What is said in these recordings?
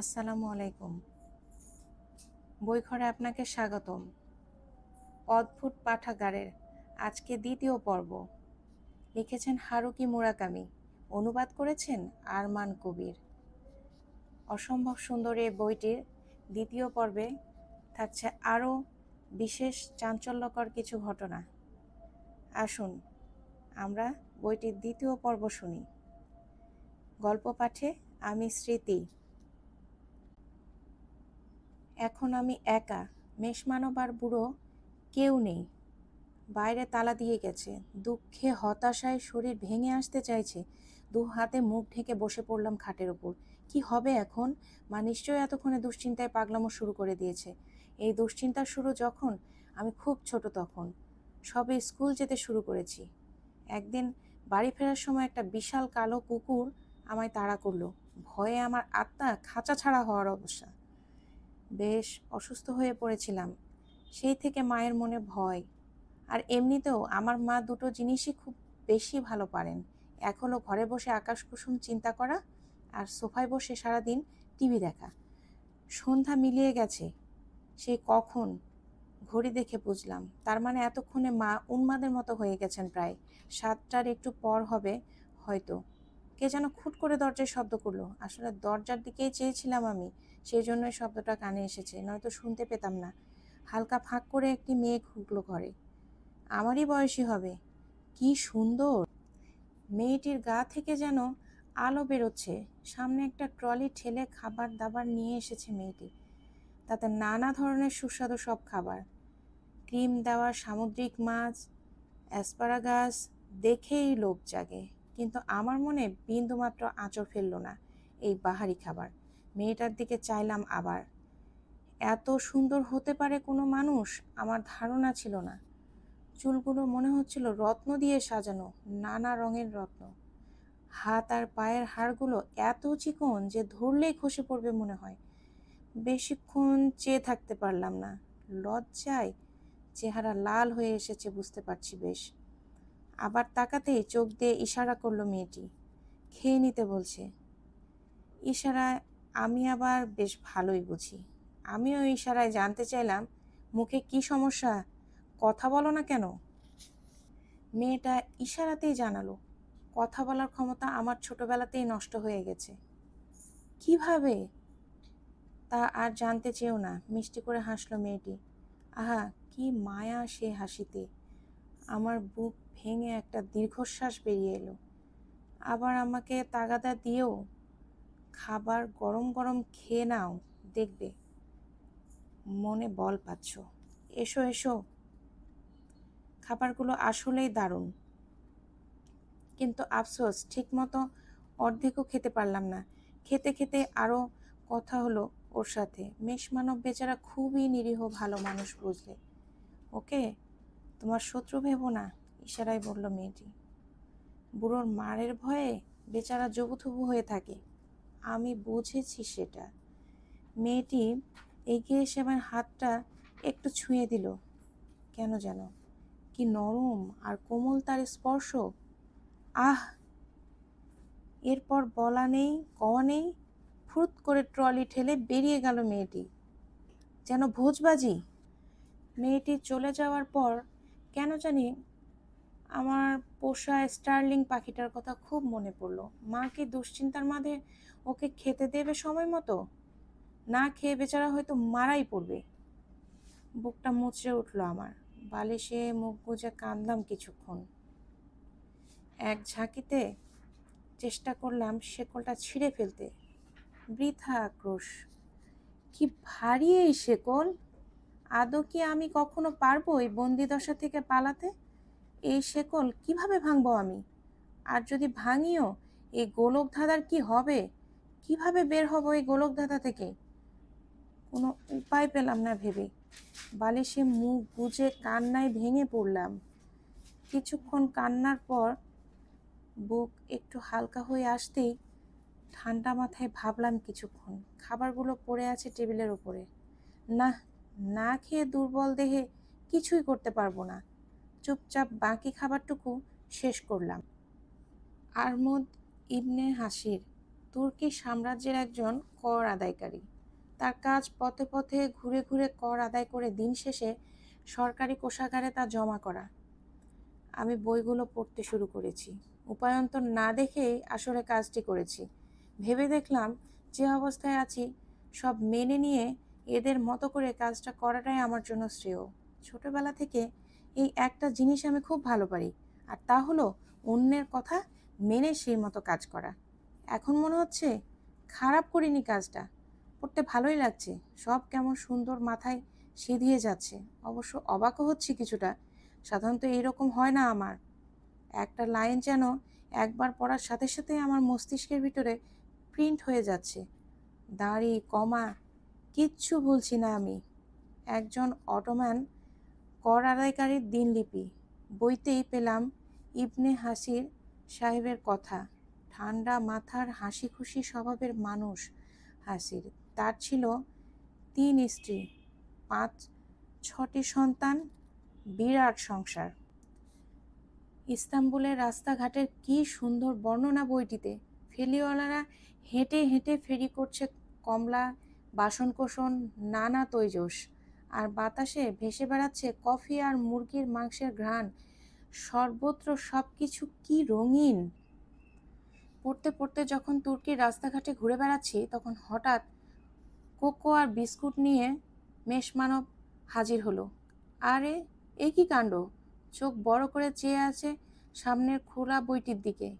আসসালামু আলাইকুম। বইঘরে আপনাকে স্বাগতম। অদ্ভুত পাঠাগারের আজকে দ্বিতীয় পর্ব। লিখেছেন হারুকি মুরাকামি। অনুবাদ করেছেন আরমান কবির। অসম্ভব সুন্দর এই বইটির দ্বিতীয় পর্বে থাকছে আরও বিশেষ চাঞ্চল্যকর কিছু ঘটনা। আসুন, আমরা বইটির দ্বিতীয় পর্ব শুনি। গল্প পাঠে আমি স্মৃতি। এখন আমি একা মেষমানব আর বুড়ো কেউ নেই। বাইরে তালা দিয়ে গেছে, দুঃখে হতাশায় শরীর ভেঙে আসতে চাইছে। দু হাতে মুখ ঢেকে বসে পড়লাম খাটের ওপর কি হবে এখন? মা নিশ্চয়ই এতক্ষণে দুশ্চিন্তায় পাগলামো শুরু করে দিয়েছে। এই দুশ্চিন্তার শুরু যখন? আমি খুব ছোট তখন। সবে স্কুল যেতে শুরু করেছি। একদিন বাড়ি ফেরার সময় একটা বিশাল কালো কুকুর আমায় তাড়া করল। ভয়ে আমার আত্মা খাঁচা ছাড়া হওয়ার অবস্থা। বেশ অসুস্থ হয়ে পড়েছিলাম। সেই থেকে মায়ের মনে ভয়। আর এমনিতেও আমার মা দুটো জিনিসই খুব বেশি ভালো পারেন। এক হলো ঘরে বসে আকাশ কুসুম চিন্তা করা আর সোফায় বসে সারাদিন টিভি দেখা। সন্ধ্যা মিলিয়ে গেছে। সেই কখন? ঘড়ি দেখে বুঝলাম। তার মানে এতক্ষণে মা উন্মাদের মতো হয়ে গেছেন প্রায়। সাতটার একটু পর হবে হয়তো। কে যেন খুট করে দরজায় শব্দ করল। আসলে দরজার দিকেই চেয়েছিলাম আমি, সেই জন্যই শব্দটা কানে এসেছে, নয়তো শুনতে পেতাম না। হালকা ফাঁক করে একটি মেয়ে ঢুকলো ঘরে। আমারই বয়সী হবে। কি সুন্দর! মেয়েটির গা থেকে যেন আলো বেরোচ্ছে। সামনে একটা ট্রলি ঠেলে খাবার দাবার নিয়ে এসেছে মেয়েটি। তাতে নানা ধরনের সুস্বাদু সব খাবার। ক্রিম দেওয়া সামুদ্রিক মাছ, অ্যাসপারাগাস, দেখেই লোভ জাগে। কিন্তু আমার মনে বিন্দুমাত্র আঁচড় ফেলল না এই বাহারি খাবার। মেয়েটার দিকে চাইলাম আবার। এত সুন্দর হতে পারে কোনো মানুষ আমার ধারণা ছিল না। চুলগুলো মনে হচ্ছিল রত্ন দিয়ে সাজানো, নানা রঙের রত্ন। হাত আর পায়ের হাড়গুলো এত চিকন যে ধরলেই খসে পড়বে মনে হয়। বেশিক্ষণ চেয়ে থাকতে পারলাম না। লজ্জায় চেহারা লাল হয়ে এসেছে, বুঝতে পারছি বেশ। আবার তাকাতেই চোখ দিয়ে ইশারা করল মেয়েটি। খেয়ে নিতে বলছে। ইশারায় আমি আবার বেশ ভালোই বুঝি। আমিও ইশারায় জানতে চাইলাম, মুখে কি সমস্যা? কথা বলো না কেন? মেয়েটা ইশারাতেই জানালো, কথা বলার ক্ষমতা আমার ছোটবেলাতেই নষ্ট হয়ে গেছে। কীভাবে? তা আর জানতে চেয়েও না, মিষ্টি করে হাসলো মেয়েটি। আহা, কি মায়া সে হাসিতে। আমার বুক ভেঙে একটা দীর্ঘশ্বাস বেরিয়ে এলো। আবার আমাকে তাগাদা দিয়েও, খাবার গরম গরম খেয়ে নাও, দেখবে। মনে বল পাচ্ছ। এসো এসো। খাবারগুলো আসলেই দারুণ। কিন্তু আফসোস, ঠিকমতো অর্ধেকও খেতে পারলাম না। খেতে খেতে আরও কথা হলো ওর সাথে। মেষমানব বেচারা খুবই নিরীহ, ভালো মানুষ বুঝলে। ওকে, তোমার শত্রু ভেবো না। ইশারায় বলল মেয়েটি, বুড়োর মারের ভয়ে বেচারা জবুথবু হয়ে থাকে। আমি বুঝেছি সেটা। মেয়েটি এগিয়ে এসে আমার হাতটা একটু ছুঁয়ে দিল। কেন যেন কি নরম আর কোমল তার স্পর্শ। আহ! এরপর বলা নেই, কওয়া নেই, ফুরুত করে ট্রলি ঠেলে বেরিয়ে গেল মেয়েটি। যেন ভোজবাজি। মেয়েটি চলে যাওয়ার পর কেন জানি আমার পোষা স্টার্লিং পাখিটার কথা খুব মনে পড়ল। মা কি দুশ্চিন্তার মাঝে ওকে খেতে দেবে সময় মতো? না খেয়ে বেচারা হয়তো মারাই পড়বে। বুকটা মুচড়ে উঠল আমার। বালিশে মুখ গুজে কাঁদলাম কিছুক্ষণ। এক ঝাঁকিতে চেষ্টা করলাম শেকলটা ছিঁড়ে ফেলতে। বৃথা আক্রোশ। কি ভারী এই শেকল! আদৌ কি আমি কখনো পারব এই বন্দিদশা থেকে পালাতে? এই শেকল কীভাবে ভাঙবো আমি? আর যদি ভাঙিও, এই গোলক ধাঁধার কি হবে? কীভাবে বের হব এই গোলক ধাঁধা থেকে? কোনো উপায় পেলাম না ভেবে। বালিশে মুখ গুজে কান্নায় ভেঙে পড়লাম। কিছুক্ষণ কান্নার পর বুক একটু হালকা হয়ে আসতেই ঠান্ডা মাথায় ভাবলাম কিছুক্ষণ, খাবারগুলো পড়ে আছে টেবিলের উপরে। না না খেয়ে দুর্বল দেহে কিছুই করতে পারব না। চুপচাপ বাকি খাবারটুকু শেষ করলাম। আরমদ ইবনে হাসির, তুর্কি সাম্রাজ্যের একজন কর আদায়কারী। তার কাজ পথে পথে ঘুরে ঘুরে কর আদায় করে দিন শেষে সরকারি কোষাগারে তা জমা করা। আমি বইগুলো পড়তে শুরু করেছি। উপায়ন্তর না দেখেই আসলে কাজটি করেছি। ভেবে দেখলাম যে অবস্থায় আছি, সব মেনে নিয়ে এদের মতো করে কাজটা করাটাই আমার জন্য শ্রেয়। ছোটবেলা থেকে এই একটা জিনিস আমি খুব ভালো পারি। আর তা হলো অন্যের কথা মেনে সেই মতো কাজ করা। এখন মনে হচ্ছে খারাপ করিনি কাজটা। করতে ভালোই লাগছে। সব কেমন সুন্দর মাথায় সিধিয়ে যাচ্ছে। অবশ্য অবাকও হচ্ছে কিছুটা। সাধারণত এইরকম হয় না আমার। একটা লাইন যেন একবার পড়ার সাথে সাথে আমার মস্তিষ্কের ভিতরে প্রিন্ট হয়ে যাচ্ছে। দাড়ি, কমা, কিচ্ছু ভুলছি না আমি। একজন অটোম্যান কর আদায়কারীর দিনলিপি বইতেই পেলাম ইবনে হাসির সাহেবের কথা। ঠান্ডা মাথার হাসি খুশি স্বভাবের মানুষ হাসির। তার ছিল তিন স্ত্রী, পাঁচ, ছটি সন্তান, বিরাট সংসার। ইস্তাম্বুলের রাস্তাঘাটের কি সুন্দর বর্ণনা বইটিতে। ফেরিওয়ালারা হেঁটে হেঁটে ফেরি করছে কমলা, বাসনকোসন, নানা তৈজস। আর বাতাসে ভেসে বেড়াচ্ছে কফি আর মুরগির মাংসের ঘ্রাণ। সর্বত্র সব কিছু কি রঙিন? পড়তে পড়তে যখন তুর্কির রাস্তাঘাটে ঘুরে বেড়াচ্ছি, তখন হঠাৎ কোকো আর বিস্কুট নিয়ে মেষমানব হাজির হলো। আরে, এ কি কাণ্ড? চোখ বড় করে চেয়ে আছে সামনের খোলা বইটির দিকে।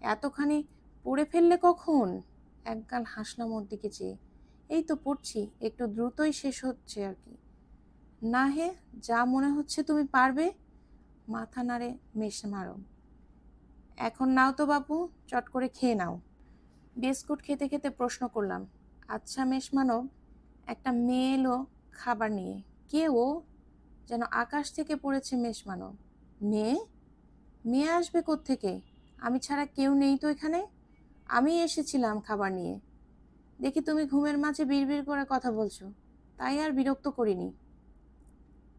এতখানি পড়ে ফেললে কখন? একগাল হাসলাম দিকে চেয়ে। এই তো পড়ছি, একটু দ্রুতই শেষ হচ্ছে আর কি। না হে, যা মনে হচ্ছে তুমি পারবে, মাথা নাড়ে মেষ মারো। এখন নাও তো বাপু, চট করে খেয়ে নাও। বিস্কুট খেতে খেতে প্রশ্ন করলাম আচ্ছা মেষ মানব, একটা মেয়ে এলো খাবার নিয়ে। কে ও? যেন আকাশ থেকে পড়েছে মেষ মানব। মেয়ে? মেয়ে আসবে থেকে আমি ছাড়া কেউ নেই তো এখানে? আমি এসেছিলাম খাবার নিয়ে। দেখি তুমি ঘুমের মাঝে বিড়বিড় করে কথা বলছো। তাই আর বিরক্ত করিনি।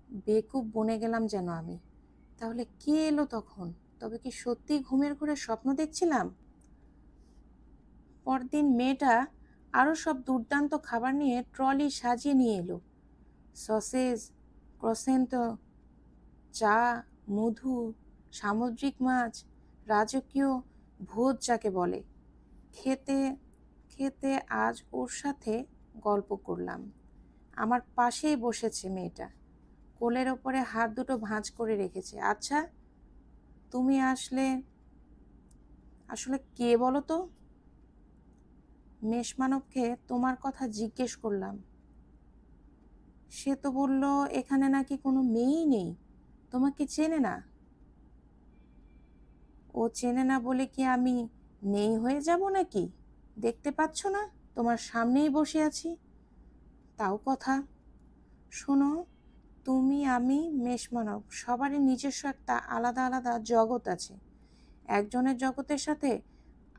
বেকুব বনে গেলাম যেন আমি। তাহলে কে এলো তখন? তবে কি সত্যি ঘুমের ঘুরে স্বপ্ন দেখছিলাম? পরদিন মেয়েটা আরও সব দুর্দান্ত খাবার নিয়ে ট্রলি সাজিয়ে নিয়ে এলো। সসেজ ক্রসেন্ট চা, মধু, সামুদ্রিক মাছ, রাজকীয় ভোজ যাকে বলে। খেতে খেতে আজ ওর সাথে গল্প করলাম। আমার পাশেই বসেছে মেয়েটা। কোলের ওপরে হাত দুটো ভাঁজ করে রেখেছে। আচ্ছা তুমি আসলে আসলে কে বলো তো? মেষমানবকে তোমার কথা জিজ্ঞেস করলাম। সে তো বলল, এখানে নাকি কোনো মেয়েই নেই। তোমাকে চেনে না? ও চেনে না বলে কি আমি নেই হয়ে যাব নাকি? দেখতে পাচ্ছ না, তোমার সামনেই বসে আছি। তাও কথা। শোনো তুমি, আমি মেষমানব সবারই নিজস্ব একটা আলাদা আলাদা জগৎ আছে। একজনের জগতের সাথে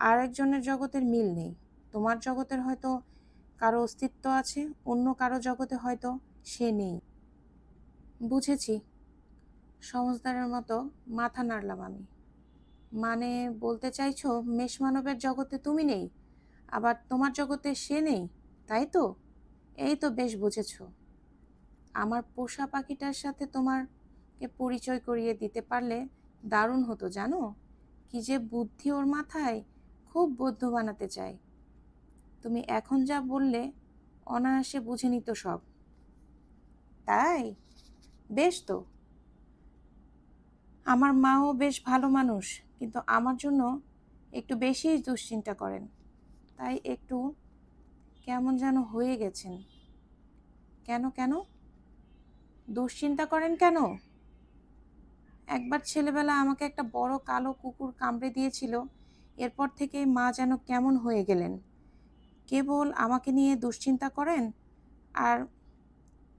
আরেকজনের জগতের মিল নেই। তোমার জগতের হয়তো কারও অস্তিত্ব আছে, অন্য কারও জগতে হয়তো সে নেই। বুঝেছি। সমজদারের মতো মাথা নাড়লাম আমি। মানে বলতে চাইছো মেষমানবের জগতে তুমি নেই, আবার তোমার জগতে সে নেই? তাই তো? এই তো বেশ বুঝেছ। আমার পোষা পাখিটার সাথে তোমারকে পরিচয় করিয়ে দিতে পারলে দারুণ হতো, জানো? কি যে বুদ্ধি ওর মাথায়, খুব বৌদ্ধ বানাতে চাই তুমি এখন যা বললে, অনায়াসে বুঝে নিত সব। তাই? বেশ তো। আমার মাও বেশ ভালো মানুষ, কিন্তু আমার জন্য একটু বেশি দুশ্চিন্তা করেন। তাই একটু কেমন যেন হয়ে গেছেন। কেন কেন? দুশ্চিন্তা করেন কেন? একবার ছেলেবেলা আমাকে একটা বড় কালো কুকুর কামড়ে দিয়েছিল, এরপর থেকে মা যেন কেমন হয়ে গেলেন। কেবল আমাকে নিয়ে দুশ্চিন্তা করেন আর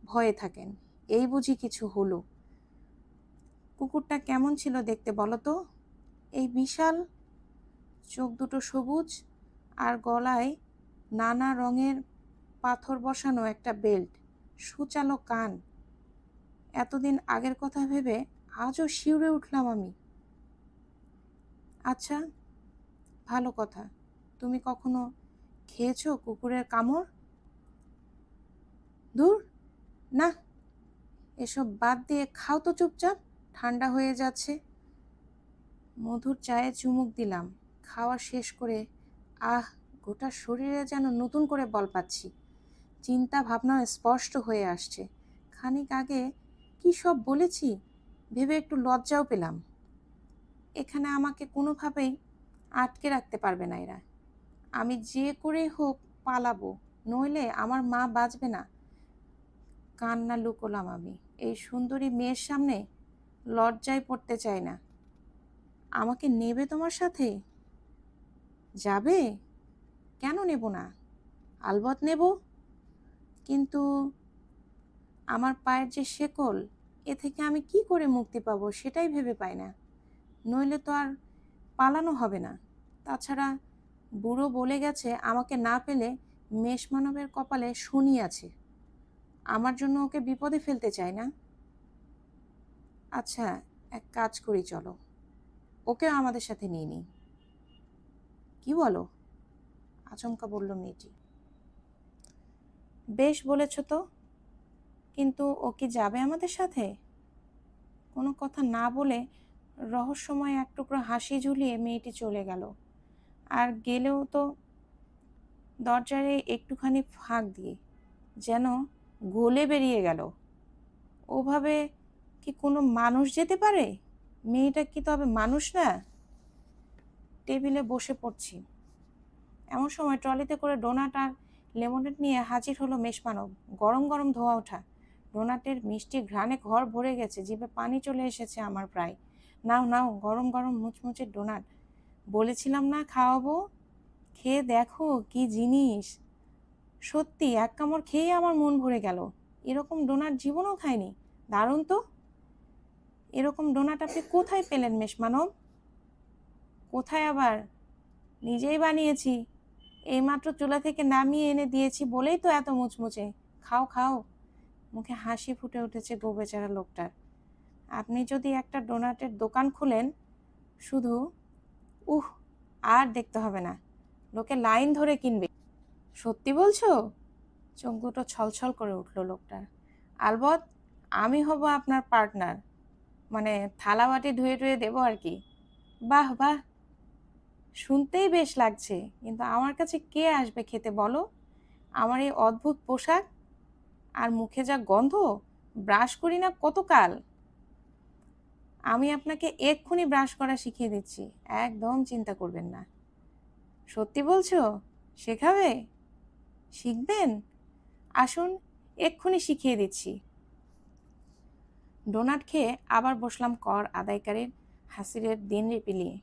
ভয়ে থাকেন, এই বুঝি কিছু হলো। কুকুরটা কেমন ছিল দেখতে বলো তো? এই বিশাল, চোখ দুটো সবুজ আর গলায় নানা রঙের পাথর বসানো একটা বেল্ট, সুচালো কান। এতদিন আগের কথা ভেবে আজও শিউরে উঠলাম আমি। আচ্ছা ভালো কথা। তুমি কখনো খেয়েছো কুকুরের কামড়? দূর না, এসব বাদ দিয়ে খাও তো চুপচাপ, ঠান্ডা হয়ে যাচ্ছে। মধুর চায়ে চুমুক দিলাম। খাওয়া শেষ করে আহ, গোটা শরীরে যেন নতুন করে বল পাচ্ছি। চিন্তা ভাবনা স্পষ্ট হয়ে আসছে। খানিক আগে কী সব বলেছি? ভেবে একটু লজ্জাও পেলাম। এখানে আমাকে কোনোভাবেই আটকে রাখতে পারবে না এরা। আমি যে করে হোক পালাবো, নইলে আমার মা বাঁচবে না। কান্না লুকোলাম আমি। এই সুন্দরী মেয়ের সামনে লজ্জায় পড়তে চাই না। আমাকে নেবে তোমার সাথে? যাবে? কেন নেব না? আলবত নেব? কিন্তু আমার পায়ের যে শেকল, এ থেকে আমি কি করে মুক্তি পাবো সেটাই ভেবে পাই না। নইলে তো আর পালানো হবে না। তাছাড়া বুড়ো বলে গেছে, আমাকে না পেলে মেষ মানবের কপালে শনি আছে। আমার জন্য ওকে বিপদে ফেলতে চাই না। আচ্ছা এক কাজ করি চলো। ওকেও আমাদের সাথে নিয়ে নিই। কি বলো? আচমকা বলল মেয়েটি। বেশ বলেছ তো। কিন্তু ও কি যাবে আমাদের সাথে? কোনো কথা না বলে রহস্যময় এক টুকরো হাসি ঝুলিয়ে মেয়েটি চলে গেল। আর গেলেও তো দরজারে একটুখানি ফাঁক দিয়ে যেন গলে বেরিয়ে গেল। ওভাবে কি কোনো মানুষ যেতে পারে? মেয়েটা কি তবে মানুষ না? টেবিলে বসে পড়ছি। এমন সময় ট্রলিতে করে ডোনাট আর লেমনেড নিয়ে হাজির হলো মেষমানব। গরম গরম ধোয়া ওঠা। ডোনাটের মিষ্টি ঘ্রাণে ঘর ভরে গেছে, জিভে পানি চলে এসেছে আমার প্রায়। নাও নাও, গরম গরম, মুচমুচে ডোনাট। বলেছিলাম না খাওয়াবো? খেয়ে দেখো কি জিনিস। সত্যি, এক কামড় খেয়ে আমার মন ভরে গেল। এরকম ডোনাট জীবনও খায়নি দারুণ তো। এরকম ডোনাট আপনি কোথায় পেলেন মেষমানব কোথায় আবার? নিজেই বানিয়েছি। এইমাত্র চুলা থেকে নামিয়ে এনে দিয়েছি বলেই তো এত মুচমুচে। খাও খাও। মুখে হাসি ফুটে উঠেছে গো বেচারা লোকটার। আপনি যদি একটা ডোনাটের দোকান খুলেন, শুধু উহ, আর দেখতে হবে না, লোকে লাইন ধরে কিনবে। সত্যি বলছো? চোখ দুটো ছলছল করে উঠল লোকটার। আলবত আমি হব আপনার পার্টনার। মানে থালা বাটি ধুয়ে টুয়ে দেবো আর কি। বাহ বাহ। শুনতেই বেশ লাগছে, কিন্তু আমার কাছে কে আসবে খেতে বলো? আমার এই অদ্ভুত পোশাক আর মুখে যা গন্ধ ব্রাশ করি না কতকাল? আমি আপনাকে এক্ষুনি ব্রাশ করা শিখিয়ে দিচ্ছি, একদম চিন্তা করবেন না। সত্যি বলছো? শেখাবে? শিখবেন? আসুন, এক্ষুনি শিখিয়ে দিচ্ছি। ডোনাট খেয়ে আবার বসলাম কর আদায়কারীর হাসিরের দিন রেপিলিয়ে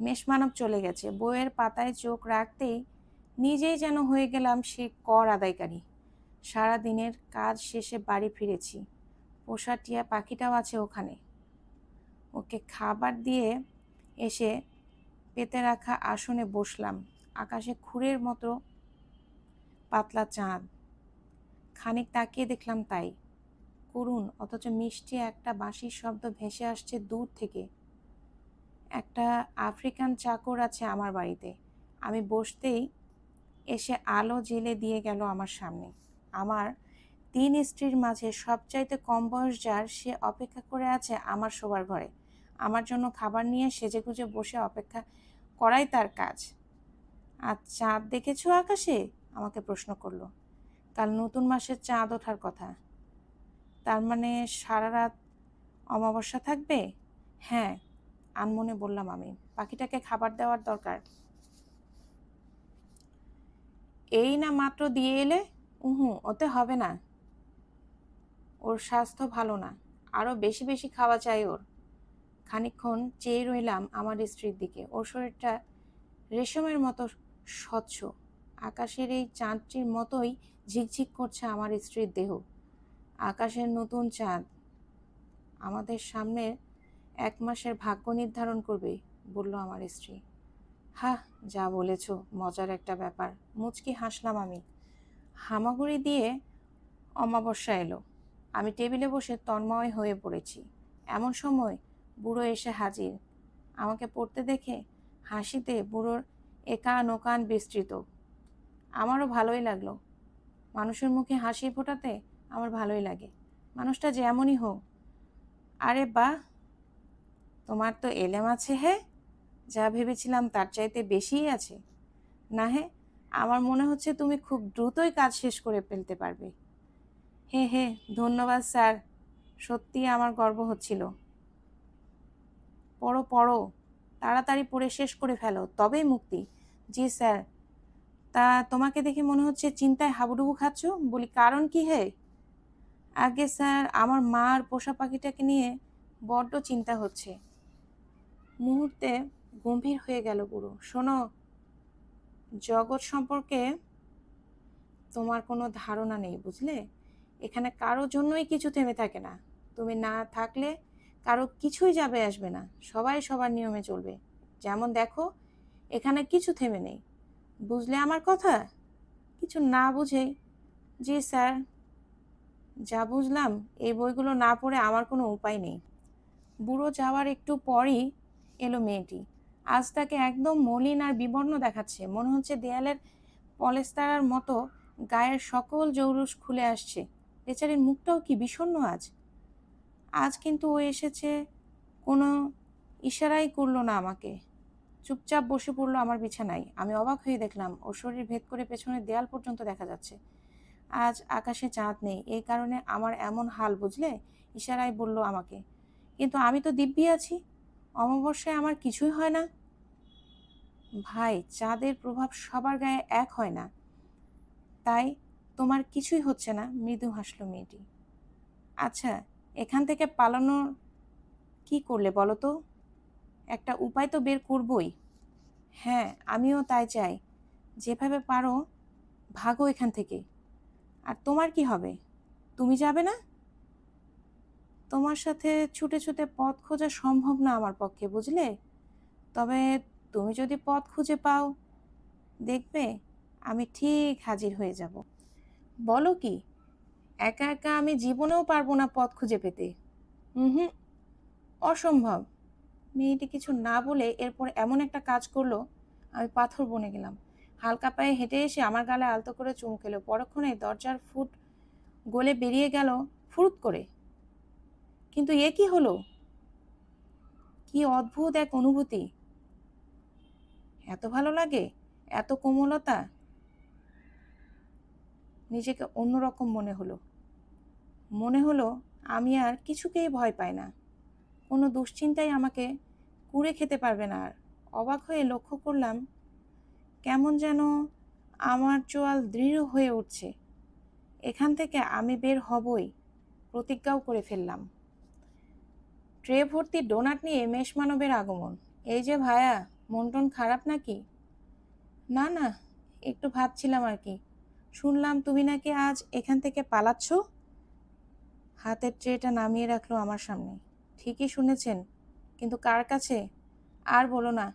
মেষমানব চলে গেছে বইয়ের পাতায় চোখ রাখতেই নিজেই যেন হয়ে গেলাম সে কর আদায়কারী। সারা দিনের কাজ শেষে বাড়ি ফিরেছি। পোষা টিয়া পাখিটাও আছে ওখানে। ওকে খাবার দিয়ে এসে পেতে রাখা আসনে বসলাম। আকাশে খুঁড়ের মতো পাতলা চাঁদ। খানিক তাকিয়ে দেখলাম তাই। করুণ, অথচ মিষ্টি একটা বাঁশির শব্দ ভেসে আসছে দূর থেকে। একটা আফ্রিকান চাকর আছে আমার বাড়িতে। আমি বসতেই এসে আলো জেলে দিয়ে গেল আমার সামনে। আমার তিন স্ত্রীর মাঝে সবচাইতে কম বয়স যার, সে অপেক্ষা করে আছে আমার শোবার ঘরে। আমার জন্য খাবার নিয়ে সেজে গুজে বসে অপেক্ষা করাই তার কাজ। আর চাঁদ দেখেছ আকাশে? আমাকে প্রশ্ন করল। কাল নতুন মাসের চাঁদ ওঠার কথা। তার মানে সারা রাত অমাবস্যা থাকবে? হ্যাঁ আনমনে বললাম আমি। পাখিটাকে খাবার দেওয়ার দরকার। এই না মাত্র দিয়ে এলে? উহু, ওতে হবে না। ওর স্বাস্থ্য ভালো না। আরও বেশি বেশি খাওয়া চাই ওর। খানিকক্ষণ চেয়ে রইলাম আমার স্ত্রীর দিকে। ওর শরীরটা রেশমের মতো স্বচ্ছ। আকাশের এই চাঁদটির মতোই ঝিকঝিক করছে আমার স্ত্রীর দেহ। আকাশের নতুন চাঁদ। আমাদের সামনে এক মাসের ভাগ্য নির্ধারণ করবে, বলল আমার স্ত্রী। হা যা বলেছ, মজার একটা ব্যাপার। মুচকি হাসলাম আমি। হামাগুড়ি দিয়ে অমাবস্যা এলো। আমি টেবিলে বসে তন্ময় হয়ে পড়েছি। এমন সময় বুড়ো এসে হাজির। আমাকে পড়তে দেখে হাসিতে বুড়োর একান ওকান বিস্তৃত। আমারও ভালোই লাগল। মানুষের মুখে হাসি ফোটাতে আমার ভালোই লাগে। মানুষটা যেমনই হোক। আরে বাহ! তোমার তো এলেম আছে হে। যা ভেবেছিলাম তার চাইতে বেশিই আছে। না হে আমার মনে হচ্ছে তুমি খুব দ্রুতই কাজ শেষ করে ফেলতে পারবে। হে হে, ধন্যবাদ, স্যার। সত্যি আমার গর্ব হচ্ছিল। পড়ো পড়ো। তাড়াতাড়ি পড়ে শেষ করে ফেলো। তবেই মুক্তি। জি, স্যার। তা তোমাকে দেখে মনে হচ্ছে চিন্তায় হাবুডুবু খাচ্ছ? বলি, কারণ কি হে? আগে, স্যার, আমার মা আর পোষা পাখিটাকে নিয়ে বড্ড চিন্তা হচ্ছে। মুহূর্তে গম্ভীর হয়ে গেল পুরো শোনো জগৎ সম্পর্কে তোমার কোনো ধারণা নেই, বুঝলে? এখানে কারও জন্যই কিছু থেমে থাকে না। তুমি না থাকলে কারও কিছুই যাবে আসবে না। সবাই সবার নিয়মে চলবে। যেমন দেখো, এখানে কিছু থেমে নেই। বুঝলে আমার কথা? কিছু না বুঝেই জি স্যার, যা বুঝলাম, এই বইগুলো না পড়ে আমার কোনো উপায় নেই। বুড়ো যাওয়ার একটু পরই এলো মেয়েটি। আজ তাকে একদম মলিন আর বিবর্ণ দেখাচ্ছে। মনে হচ্ছে দেয়ালের পলেস্তারার মতো গায়ের সকল জৌলুস খুলে আসছে। বেচারির মুখটাও কি বিষণ্ণ আজ? আজ কিন্তু ও এসেছে, কোনো ইশারাই করল না আমাকে। চুপচাপ বসে পড়ল আমার বিছানায়। আমি অবাক হয়ে দেখলাম, ওর শরীর ভেদ করে পেছনের দেয়াল পর্যন্ত দেখা যাচ্ছে। আজ আকাশে চাঁদ নেই এই কারণে আমার এমন হাল, বুঝলে? ইশারায় বলল আমাকে। কিন্তু আমি তো দিব্যি আছি। অমাবস্যায় আমার কিছুই হয় না। ভাই, চাঁদের প্রভাব সবার গায়ে এক হয় না। তাই তোমার কিছুই হচ্ছে না, মৃদু হাসলো মেয়েটি। আচ্ছা এখান থেকে পালানোর কি করলে বলো তো? একটা উপায় তো বের করবই। হ্যাঁ আমিও তাই চাই। যেভাবে পারো, ভাগো এখান থেকে। আর তোমার কি হবে? তুমি যাবে না? তোমার সাথে ছুটে ছুটে পথ খোঁজা সম্ভব না আমার পক্ষে, বুঝলে? তবে তুমি যদি পথ খুঁজে পাও, দেখবে আমি ঠিক হাজির হয়ে যাব। বলো কি, একা একা আমি জীবনেও পারব না পথ খুঁজে পেতে। হুম অসম্ভব। মেয়েটি কিছু না বলে এরপর এমন একটা কাজ করল, আমি পাথর বনে গেলাম। হালকা পায়ে হেঁটে এসে আমার গালে আলতো করে চুমু খেলো। পরক্ষণে দরজার ফুট গলে বেরিয়ে গেল ফুরুত করে। কিন্তু এ কি হলো? কি অদ্ভুত এক অনুভূতি। এত ভালো লাগে? এত কোমলতা? নিজেকে অন্যরকম মনে হলো। মনে হলো আমি আর কিছুকেই ভয় পাই না। কোনো দুশ্চিন্তাই আমাকে কুড়ে খেতে পারবে না আর। অবাক হয়ে লক্ষ্য করলাম, কেমন যেন আমার চোয়াল দৃঢ় হয়ে উঠছে। এখান থেকে আমি বের হবই, প্রতিজ্ঞাও করে ফেললাম। ট্রে ভর্তি ডোনাট নিয়ে মেষ মানবের আগমন। এই যে ভায়া মন টন খারাপ নাকি? না না, একটু ভাবছিলাম আর কি। শুনলাম তুমি নাকি আজ এখান থেকে পালাচ্ছ? হাতের ট্রেটা নামিয়ে রাখল আমার সামনে। ঠিকই শুনেছেন, কিন্তু কার কাছে? আর বলো না,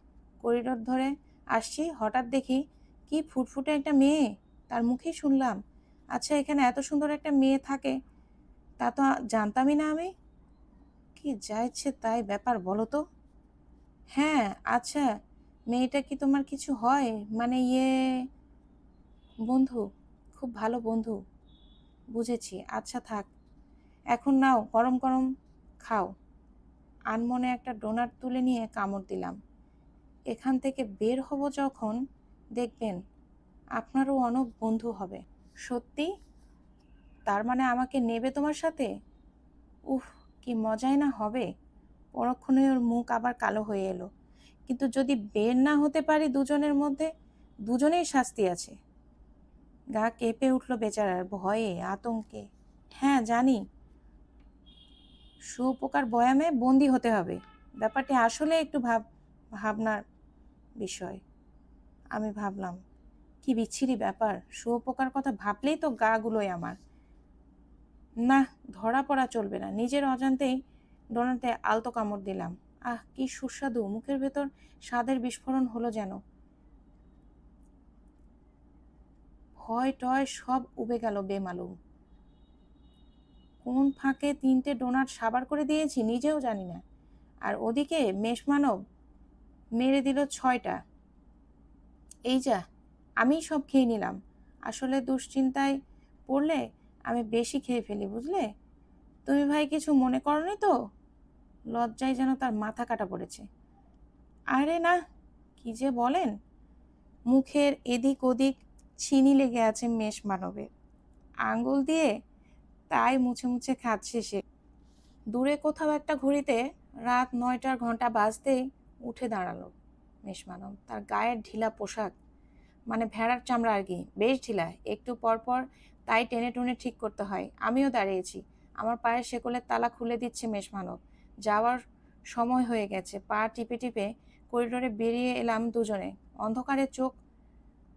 করিডোর ধরে আসছি, হঠাৎ দেখি কি ফুটফুটে একটা মেয়ে। তার মুখেই শুনলাম আচ্ছা এখানে এত সুন্দর একটা মেয়ে থাকে, তা তো জানতামই না আমি। কি যা তাই ব্যাপার বলো তো। হ্যাঁ আচ্ছা। মেয়েটা কি তোমার কিছু হয়? মানে ইয়ে বন্ধু, খুব ভালো বন্ধু। বুঝেছি আচ্ছা থাক। এখন নাও, গরম গরম খাও। আনমনে একটা ডোনাট তুলে নিয়ে কামড় দিলাম। এখান থেকে বের হব যখন, দেখবেন আপনারও অনেক বন্ধু হবে। সত্যি? তার মানে আমাকে নেবে তোমার সাথে? উফ, কি মজাই না হবে। পরক্ষণে ওর মুখ আবার কালো হয়ে এলো। কিন্তু যদি বের না হতে পারি দুজনের মধ্যে, দুজনেই শাস্তি আছে। গা কেঁপে উঠল বেচারার ভয়ে, আতঙ্কে। হ্যাঁ জানি। শুয়োপোকার বয়ামে বন্দি হতে হবে। ব্যাপারটি আসলে একটু ভাব, ভাবনার বিষয়। আমি ভাবলাম, কি বিচ্ছিরি ব্যাপার? শুয়োপোকার কথা ভাবলেই তো গাগুলোই আমার। না, ধরা পড়া চলবে না। নিজের অজান্তেই ডোনাতে আলতো কামড় দিলাম। আহ, কি সুস্বাদু, মুখের ভেতর স্বাদের বিস্ফোরণ হলো যেন। ভয় টয় সব উবে গেল বেমালুম। কোন ফাঁকে তিনটে ডোনাট সাবার করে দিয়েছি নিজেও জানি না। আর ওদিকে মেষমানব মেরে দিল ছয়টা। এই যা আমি সব খেয়ে নিলাম। আসলে দুশ্চিন্তায় পড়লে আমি বেশি খেয়ে ফেলি, বুঝলে? তুমি ভাই কিছু মনে করনি তো? লজ্জায় যেন তার মাথা কাটা পড়েছে। আরে না, কি যে বলেন? মুখের এদিক ওদিক চিনি লেগে আছে মেষ মানবে আঙ্গুল দিয়ে তাই মুছে মুছে খাচ্ছে সে। দূরে কোথাও একটা ঘড়িতে রাত নয়টার ঘণ্টা বাজতেই উঠে দাঁড়াল মেষমানব তার গায়ের ঢিলা পোশাক মানে ভেড়ার চামড়া আর কি, বেশ ঢিলা। একটু পর পর তাই টেনে টুনে ঠিক করতে হয়। আমিও দাঁড়িয়েছি। আমার পায়ের শেকলের তালা খুলে দিচ্ছে মেষমানব যাওয়ার সময় হয়ে গেছে। পা টিপে টিপে করিডোরে বেরিয়ে এলাম দুজনে। অন্ধকারে চোখ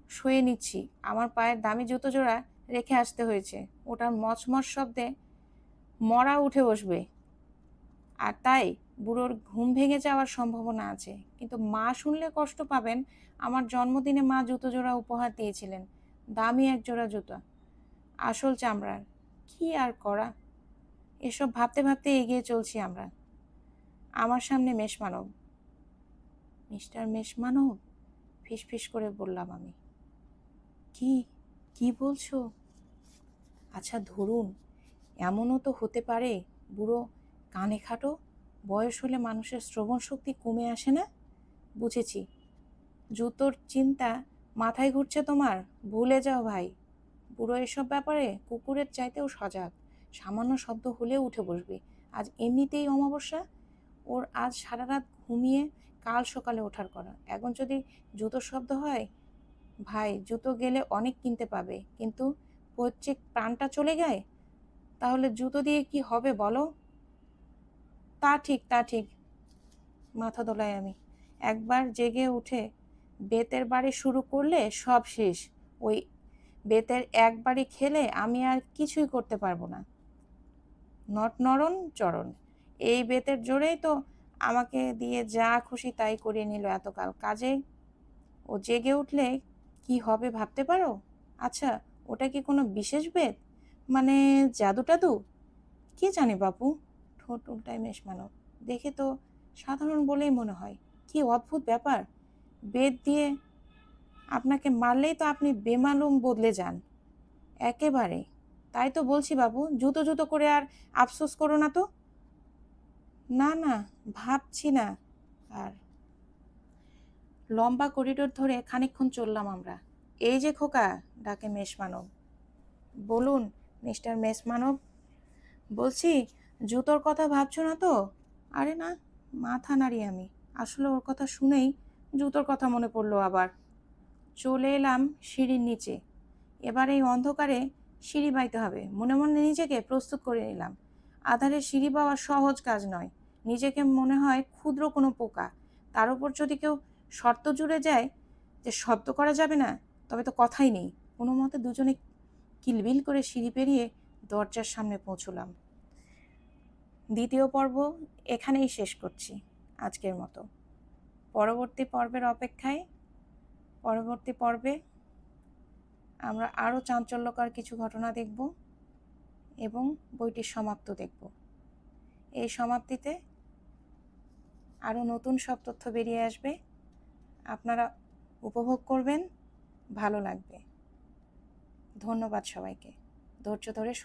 শুয়ে নিচ্ছি। আমার পায়ের দামি জুতো জোড়া রেখে আসতে হয়েছে। ওটার মচমচ শব্দে মরা উঠে বসবে। আর তাই বুড়োর ঘুম ভেঙে যাওয়ার সম্ভাবনা আছে। কিন্তু মা শুনলে কষ্ট পাবেন। আমার জন্মদিনে মা জুতো জোড়া উপহার দিয়েছিলেন। দামি এক জোড়া জুতো। আসল চামড়ার। কি আর করা? এসব ভাবতে ভাবতে এগিয়ে চলছি আমরা। আমার সামনে মেষমানব মিস্টার মেষ মেষমানব ফিসফিস করে বললাম আমি। কি? কি বলছো? আচ্ছা ধরুন, এমনও তো হতে পারে, বুড়ো কানে খাটো, বয়স হলে মানুষের শ্রবণ শক্তি কমে আসে না? বুঝেছি। জুতোর চিন্তা মাথায় ঘুরছে তোমার? ভুলে যাও ভাই। বুড়ো এসব ব্যাপারে কুকুরের চাইতেও সজাগ। সামান্য শব্দ হলেও উঠে বসবে। আজ এমনিতেই অমাবস্যা। ওর আজ সারা রাত ঘুমিয়ে কাল সকালে ওঠার করা। এখন যদি জুতোর শব্দ হয়, ভাই, জুতো গেলে অনেক কিনতে পাবে। কিন্তু পৈতৃক প্রাণটা চলে যায়? তাহলে জুতো দিয়ে কি হবে বলো? তা ঠিক তা ঠিক। মাথা দোলাই আমি। একবার জেগে উঠে বেতের বাড়ি শুরু করলে সব শেষ। ওই বেতের এক বাড়ি খেলে আমি আর কিছুই করতে পারব না। নট নরণ, চরণ। এই বেতের জোরেই তো আমাকে দিয়ে যা খুশি তাই করিয়ে নিল এতকাল। কাজে ও জেগে উঠলে কি হবে ভাবতে পারো? আচ্ছা ওটা কি কোনো বিশেষ বেদ মানে জাদু টাদু? কে জানে বাপু? ঠোঁট উল্টায় মেষ মানব দেখে তো সাধারণ বলেই মনে হয়। কি অদ্ভুত ব্যাপার। বেদ দিয়ে আপনাকে মারলেই তো আপনি বেমালুম বদলে যান। একেবারে। তাই তো বলছি বাবু, জুতো জুতো করে আর আফসোস করো না তো। না না, ভাবছি না। আর লম্বা করিডোর ধরে খানিকক্ষণ চললাম আমরা। এই যে খোকা, ডাকে মেষ মানব। বলুন, মিস্টার মেষ মানব? বলছি, জুতোর কথা ভাবছ না তো? আরে না, মাথা নাড়ি আমি। আসলে ওর কথা শুনেই জুতোর কথা মনে পড়ল আবার। চলে এলাম সিঁড়ির নিচে। এবার এই অন্ধকারে সিঁড়ি বাইতে হবে। মনে মনে নিজেকে প্রস্তুত করে নিলাম। আধারে সিঁড়ি পাওয়া সহজ কাজ নয়। নিজেকে মনে হয় ক্ষুদ্র কোনো পোকা। তার উপর যদি কেউ শর্ত জুড়ে যায় যে শব্দ করা যাবে না, তবে তো কথাই নেই। কোনো মতে দুজনে কিলবিল করে সিঁড়ি পেরিয়ে দরজার সামনে পৌঁছলাম। দ্বিতীয় পর্ব এখানেই শেষ করছি আজকের মতো। পরবর্তী পর্বের অপেক্ষায়, পরবর্তী পর্বে আমরা আরও চাঞ্চল্যকর কিছু ঘটনা দেখব এবং বইটির সমাপ্ত দেখব। এই সমাপ্তিতে আরও নতুন সব তথ্য বেরিয়ে আসবে। আপনারা উপভোগ করবেন, ভালো লাগবে। ধন্যবাদ সবাইকে। ধৈর্য ধরে